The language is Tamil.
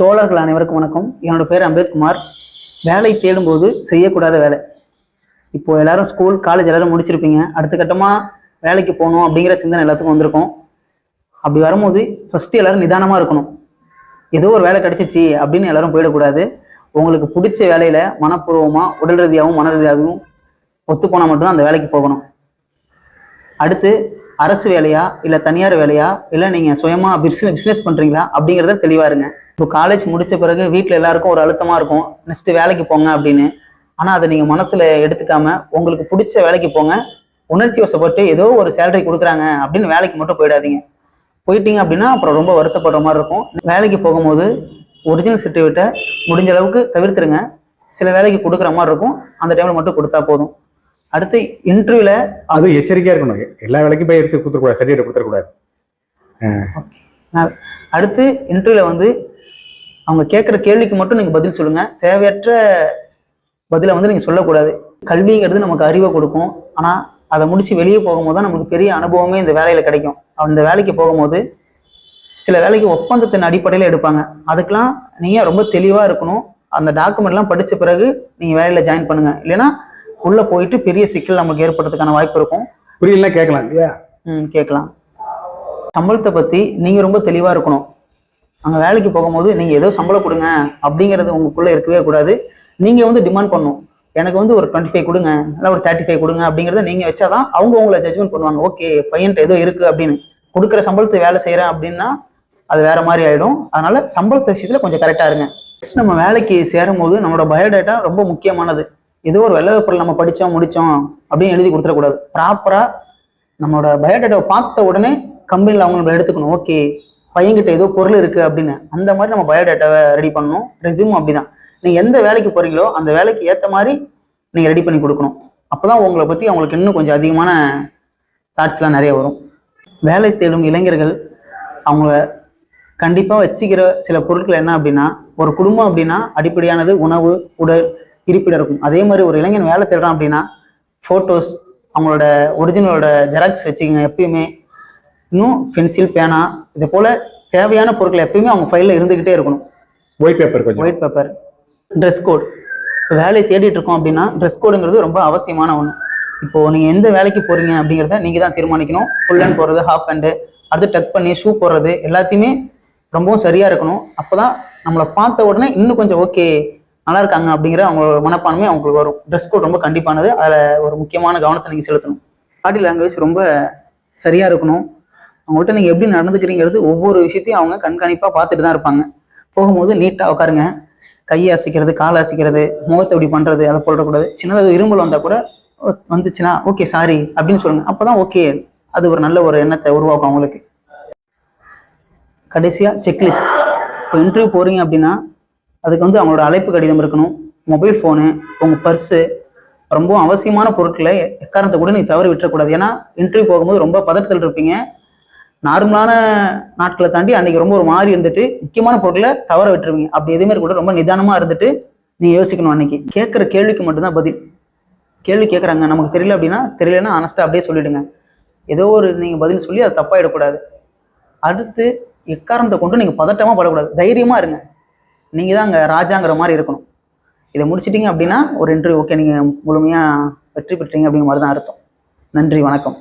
தோழர்கள் அனைவருக்கும் வணக்கம். என்னோட பேர் அம்பேத்குமார். வேலை தேடும்போது செய்யக்கூடாத வேலை. இப்போ எல்லாரும் ஸ்கூல் காலேஜ் எல்லாரும் முடிச்சிருப்பீங்க. அடுத்த கட்டமாக வேலைக்கு போகணும் அப்படிங்கிற சிந்தனை எல்லாத்துக்கும் வந்திருக்கும். அப்படி வரும்போது ஃபஸ்ட்டு எல்லாரும் நிதானமாக இருக்கணும். ஏதோ ஒரு வேலை கிடைச்சிச்சு அப்படின்னு எல்லாரும் போயிடக்கூடாது. உங்களுக்கு பிடிச்ச வேலையில் மனப்பூர்வமாக உடல் ரீதியாகவும் மன ரீதியாகவும் ஒத்து போனால் மட்டும்தான் அந்த வேலைக்கு போகணும். அடுத்து அரசு வேலையா இல்லை தனியார் வேலையா இல்லை நீங்கள் சுயமாக பிஸ்னஸ் பிஸ்னஸ் பண்ணுறீங்களா அப்படிங்கிறத தெளிவாக இருங்க. இப்போ காலேஜ் முடிச்ச பிறகு வீட்டில் எல்லாருக்கும் ஒரு அழுத்தமாக இருக்கும். நெக்ஸ்ட்டு வேலைக்கு போங்க அப்படின்னு. ஆனால் அதை நீங்கள் மனசில் எடுத்துக்காம உங்களுக்கு பிடிச்ச வேலைக்கு போங்க. உணர்ச்சி வசப்பட்டு ஏதோ ஒரு சேலரி கொடுக்குறாங்க அப்படின்னு வேலைக்கு மட்டும் போயிடாதீங்க. போயிட்டீங்க அப்படின்னா அப்புறம் ரொம்ப வருத்தப்படுற மாதிரி இருக்கும். வேலைக்கு போகும்போது ஒரிஜினல் சர்டிஃபிகேட்டை முடிஞ்ச அளவுக்கு தவிர்த்துருங்க. சில வேலைக்கு கொடுக்குற மாதிரி இருக்கும். அந்த டைமில் மட்டும் கொடுத்தா போதும். அடுத்து இன்டர்வியூவில் அது எச்சரிக்கையா இருக்கணும். எல்லா வேலைக்கும் போய் எடுத்து கொடுத்துடக்கூடாது சர்டிஃபிகேட் கொடுத்துடக்கூடாது அடுத்து இன்டர்வியூல வந்து அவங்க கேட்குற கேள்விக்கு மட்டும் நீங்கள் பதில் சொல்லுங்கள் தேவையற்ற பதிலை வந்து நீங்கள் சொல்லக்கூடாது. கல்விங்கிறது நமக்கு அறிவை கொடுக்கும். ஆனால் அதை முடித்து வெளியே போகும்போது தான் நமக்கு பெரிய அனுபவமே இந்த வேலையில் கிடைக்கும். அந்த வேலைக்கு போகும்போது சில வேலைக்கு ஒப்பந்தத்தின் அடிப்படையில் எடுப்பாங்க. அதுக்கெலாம் நீங்கள் ரொம்ப தெளிவாக இருக்கணும். அந்த டாக்குமெண்ட்லாம் படித்த பிறகு நீங்கள் வேலையில் ஜாயின் பண்ணுங்கள் இல்லைன்னா உள்ளே போயிட்டு பெரிய சிக்கல் நமக்கு ஏற்படுறதுக்கான வாய்ப்பு இருக்கும். புரியலன்னா கேட்கலாம் இல்லையா? ம் கேட்கலாம். சம்பளத்தை பற்றி நீங்கள் ரொம்ப தெளிவாக இருக்கணும். அங்கே வேலைக்கு போகும்போது நீங்கள் ஏதோ சம்பளம் கொடுங்க அப்படிங்கிறது உங்களுக்குள்ளே இருக்கவே கூடாது. நீங்கள் வந்து டிமாண்ட் பண்ணணும். எனக்கு வந்து ஒரு டுவெண்ட்டி ஃபைவ் கொடுங்க இல்லை ஒரு தேர்ட்டி ஃபைவ் கொடுங்க அப்படிங்கிறத நீங்கள் வச்சாதான் அவங்க உங்களை ஜட்ஜ்மெண்ட் பண்ணுவாங்க. ஓகே பையன்ட்ட ஏதோ இருக்குது அப்படின்னு. கொடுக்குற சம்பளத்தை வேலை செய்கிறேன் அப்படின்னா அது வேற மாதிரி ஆகிடும் அதனால சம்பளத்து விஷயத்தில் கொஞ்சம் கரெக்டாக இருங்க. நம்ம வேலைக்கு சேரும் போது நம்மளோட பயோடேட்டா ரொம்ப முக்கியமானது. ஏதோ ஒரு வெள்ளை பொருள் நம்ம படித்தோம் முடித்தோம் அப்படின்னு எழுதி கொடுத்துடக்கூடாது. ப்ராப்பராக நம்மளோட பயோடேட்டாவை பார்த்த உடனே கம்பெனியில் அவங்க நம்ம எடுத்துக்கணும். ஓகே பையன்கிட்ட ஏதோ பொருள் இருக்குது அப்படின்னு. அந்த மாதிரி நம்ம பயோடேட்டாவை ரெடி பண்ணணும். ரெஸ்யூம் அப்படிதான். நீங்கள் எந்த வேலைக்கு போகிறீங்களோ அந்த வேலைக்கு ஏற்ற மாதிரி நீங்கள் ரெடி பண்ணி கொடுக்கணும். அப்போ தான் உங்களை பற்றி அவங்களுக்கு இன்னும் கொஞ்சம் அதிகமான தாட்ஸ்லாம் நிறைய வரும். வேலை தேடும் இளைஞர்கள் அவங்கள கண்டிப்பாக வச்சுக்கிற சில பொருட்கள் என்ன அப்படின்னா ஒரு குடும்பம் அப்படின்னா அடிப்படையானது உணவு உடல் இருப்பிடம் இருக்கும். அதே மாதிரி ஒரு இளைஞன் வேலை தேடுறான் அப்படின்னா ஃபோட்டோஸ் அவங்களோட ஒரிஜினலோட ஜெராக்ஸ் வச்சுக்கோங்க எப்பயுமே. இன்னும் பென்சில் பேனா இது போல் தேவையான பொருட்கள் எப்பயுமே அவங்க ஃபைலில் இருந்துக்கிட்டே இருக்கணும். White paper white paper dress code இப்போ வேலையை தேடிட்டு இருக்கோம் அப்படின்னா ட்ரெஸ் கோடுங்கிறது ரொம்ப அவசியமான ஒன்று இப்போ நீங்கள் எந்த வேலைக்கு போறீங்க அப்படிங்கிறத நீங்கள் தான் தீர்மானிக்கணும். ஃபுல் ஹேண்ட் போடுறது ஹாஃப் ஹேண்டு அடுத்து டக் பண்ணி ஷூ போடுறது எல்லாத்தையுமே ரொம்பவும் சரியாக இருக்கணும். அப்போ தான் நம்மளை பார்த்த உடனே இன்னும் கொஞ்சம் ஓகே நல்லா இருக்காங்க அப்படிங்கிற அவங்களோட மனப்பான்மை அவங்களுக்கு வரும். ட்ரெஸ் கோட் ரொம்ப கண்டிப்பானது. அதில் ஒரு முக்கியமான கவனத்தை நீங்கள் செலுத்தணும். பாடி லாங்குவேஜ் ரொம்ப சரியாக இருக்கணும். அவங்கள்ட்ட நீங்கள் எப்படி நடந்துக்கிறீங்கிறது ஒவ்வொரு விஷயத்தையும் அவங்க கண்காணிப்பாக பார்த்துட்டு தான் இருப்பாங்க. போகும்போது நீட்டாக உட்காருங்க. கையை அசைக்கிறது காலை அசைக்கிறது முகத்தை இப்படி பண்ணுறது அதை போடக்கூடாது. சின்னதாக இரும்பல் வந்தால் கூட "ஓ, வந்துச்சுன்னா ஓகே சாரி அப்படின்னு சொல்லுங்கள் அப்போ தான் ஓகே அது ஒரு நல்ல ஒரு எண்ணத்தை உருவாக்கும் அவங்களுக்கு. கடைசியாக செக்லிஸ்ட் இப்போ இன்டர்வியூ போகிறீங்க அப்படின்னா அதுக்கு வந்து அவங்களோட அழைப்பு கடிதம் இருக்கணும் மொபைல் ஃபோனு உங்கள் பர்ஸு ரொம்ப அவசியமான பொருட்களை எக்காரணத்தை கூட நீ தவறு விட்டுறக்கூடாது. ஏன்னா இன்டர்வியூ போகும்போது ரொம்ப பதட்டத்தில் இருப்பீங்க. நார்மலான நாட்களை தாண்டி அன்னைக்கு ரொம்ப ஒரு மாதிரி இருந்துட்டு முக்கியமான பொருட்களை தவற விட்டுருவீங்க. அப்படி எதுவுமே கூட ரொம்ப நிதானமாக இருந்துட்டு நீங்கள் யோசிக்கணும் அன்னைக்கு. கேட்குற கேள்விக்கு மட்டும்தான் பதில். கேள்வி கேட்குறாங்க. நமக்கு தெரியல அப்படின்னா தெரியலன்னா ஆனஸ்ட்டாக அப்படியே சொல்லிவிடுங்க ஏதோ ஒரு நீங்கள் பதில் சொல்லி அது தப்பாகிடக்கூடாது அடுத்து எக்காரணத்தை கொண்டு நீங்கள் பதட்டமாக படக்கூடாது. தைரியமாக இருங்க. நீங்கள் தான் அங்கே ராஜாங்கிற மாதிரி இருக்கணும். இதை முடிச்சிட்டிங்க அப்படின்னா ஒரு இன்டர்வியூ ஓகே நீங்கள் முழுமையாக வெற்றி பெற்றீங்க அப்படிங்கிற மாதிரி தான் அர்த்தம். நன்றி வணக்கம்.